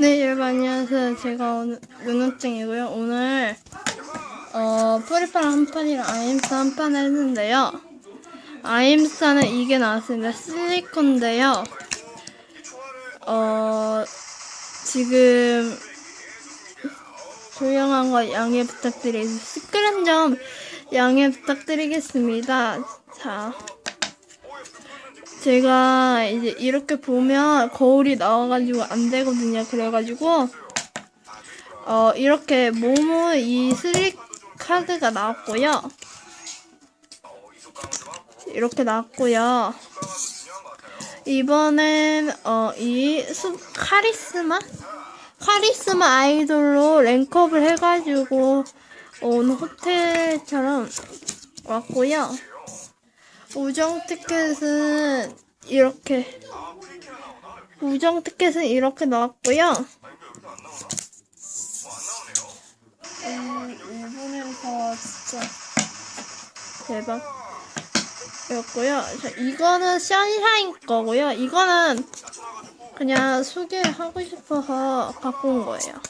네, 여러분 안녕하세요. 제가 오늘 눈웃증이고요. 오늘 어 프리파랑 한 판이랑 아임스 한 판을 했는데요. 아임스는 이게 나왔습니다. 실리콘인데요. 어 지금 조용한 거 양해 부탁드리겠습니다. 시끄러운 점 양해 부탁드리겠습니다. 자. 제가 이제 이렇게 보면 거울이 나와가지고 안 되거든요. 그래가지고 어 이렇게 모모 이 슬릭 카드가 나왔고요. 이렇게 나왔고요. 이번엔 어 이 카리스마 카리스마 아이돌로 랭크업을 해가지고 온 호텔처럼 왔고요. 우정 티켓은 이렇게 우정 티켓은 이렇게 나왔고요. 음, 일본에서 진짜 대박. 였고요. 자, 이거는 션샤인 거고요. 이거는 그냥 소개하고 싶어서 갖고 온 거예요.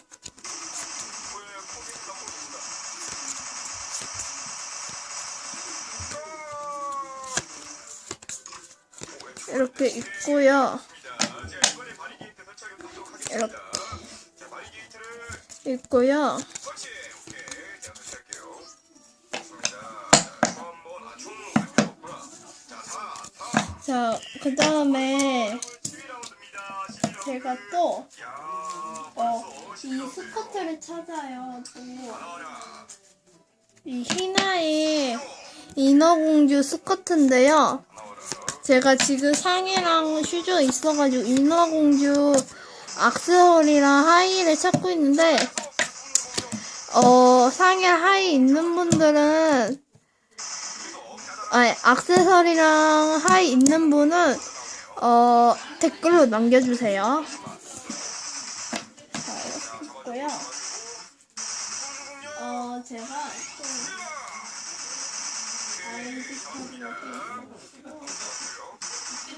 이렇게 있고요. 이렇게 있고요. 자, 그 다음에 제가 또, 어, 이 스커트를 찾아요. 또, 이 희나의 인어공주 스커트인데요. 제가 지금 상의랑 슈즈 있어가지고 인어공주 악세서리랑 하이를 찾고 있는데 어 상의랑 하이 있는 분들은 아니 악세서리랑 하이 있는 분은 어 댓글로 남겨주세요. 있고요. 어 제가 좀 아이디 카드 이렇게 있어가지고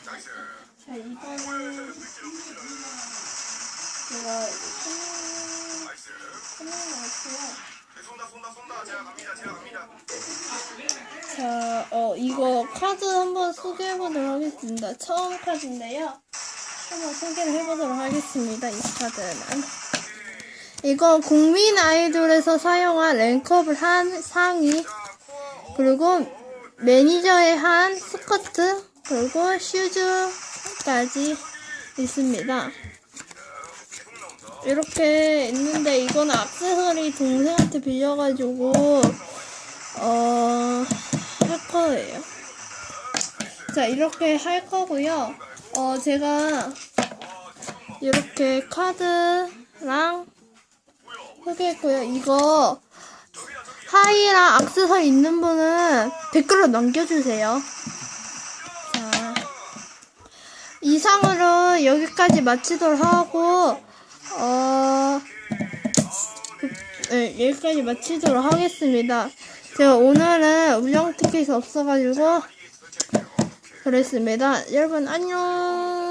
자, 이거는 제가 것 같고요. 자, 어, 이거 카드 한번 소개해보도록 하겠습니다. 처음 카드인데요. 한번 소개를 해보도록 하겠습니다. 이 카드는. 이거 국민 아이돌에서 사용한 랭크업을 한 상의, 그리고 매니저의 한 스커트, 그리고 슈즈까지 있습니다. 이렇게 있는데 이건 악세서리 동생한테 빌려가지고 어 할 거예요. 자 이렇게 할 거고요. 어 제가 이렇게 카드랑 소개했고요. 이거 하이랑 악세서리 있는 분은 댓글로 남겨주세요. 이상으로 여기까지 마치도록 하고, 어, 네, 여기까지 마치도록 하겠습니다. 제가 오늘은 우정 티켓이 없어가지고, 그랬습니다. 여러분, 안녕!